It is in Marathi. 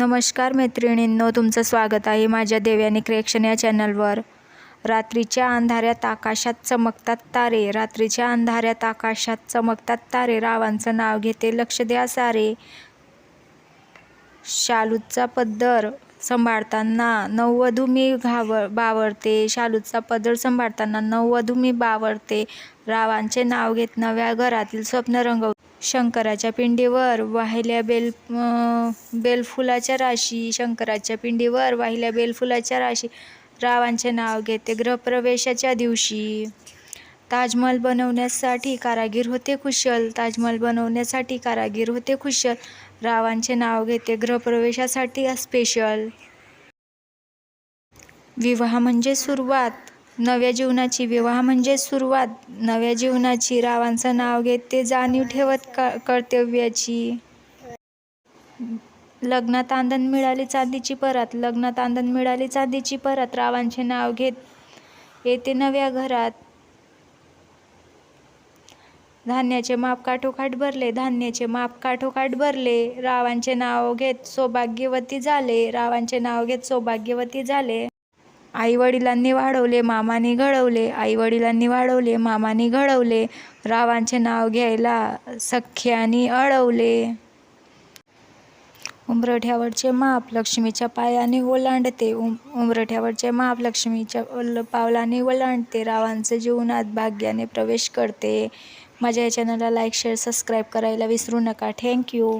नमस्कार मैत्रिणींनो तुमचं स्वागत आहे माझ्या देव्यानी क्रिएक्शन या चॅनलवर. रात्रीच्या अंधाऱ्यात आकाशात चमकतात तारे. रात्रीच्या अंधाऱ्यात आकाशात चमकतात तारे. रावांचं नाव घेते लक्ष द्या सारे. शालूचा पदर सांभाळताना नववधू मी घाव बावरते शालूचा पदर सांभाळताना नववधू मी बावरते रावांचे नाव घेत नव्या घरातील स्वप्न रंगव शंकराच्या पिंडीवर वाहिल्या बेल बेलफुलाच्या राशी शंकराच्या पिंडीवर वाहिल्या बेलफुलाच्या राशी. रावांचे नाव घेते गृहप्रवेशाच्या दिवशी. ताजमहल बनवण्यासाठी कारागीर होते कुशल. ताजमहल बनवण्यासाठी कारागीर होते कुशल. रावांचे नाव घेते गृहप्रवेशासाठी स्पेशल विवाह म्हणजे सुरुवात. नव्या जीवनाची विवाह म्हणजे सुरुवात. नव्या जीवनाची रावांचं नाव घेत ते जाणीव ठेवत क कर्तव्याची. लग्नात आंदण मिळाली चांदीची परत. लग्नात आंदण मिळाली चांदीची परत. रावांचे नाव घेत येते नव्या घरात. धान्याचे माप काठोकाठ भरले. धान्याचे माप काठोकाठ भरले. रावांचे नाव घेत सौभाग्यवती झाले. रावांचे नाव घेत सौभाग्यवती झाले. आईवडिलांनी वाढवले मामाने घडवले आईवडिलांनी वाढवले मामाने घडवले रावांचे नाव घ्यायला सख्यानी अडवले. उंबरठ्यावरचे माप लक्ष्मीच्या पायाने ओलांडते उं उंबरठ्यावरचे माप लक्ष्मीच्या पावलाने ओलांडते रावांचं जीवनात भाग्याने प्रवेश करते. माझ्या या चॅनलला लाईक शेअर सबस्क्राईब करायला विसरू नका. थँक्यू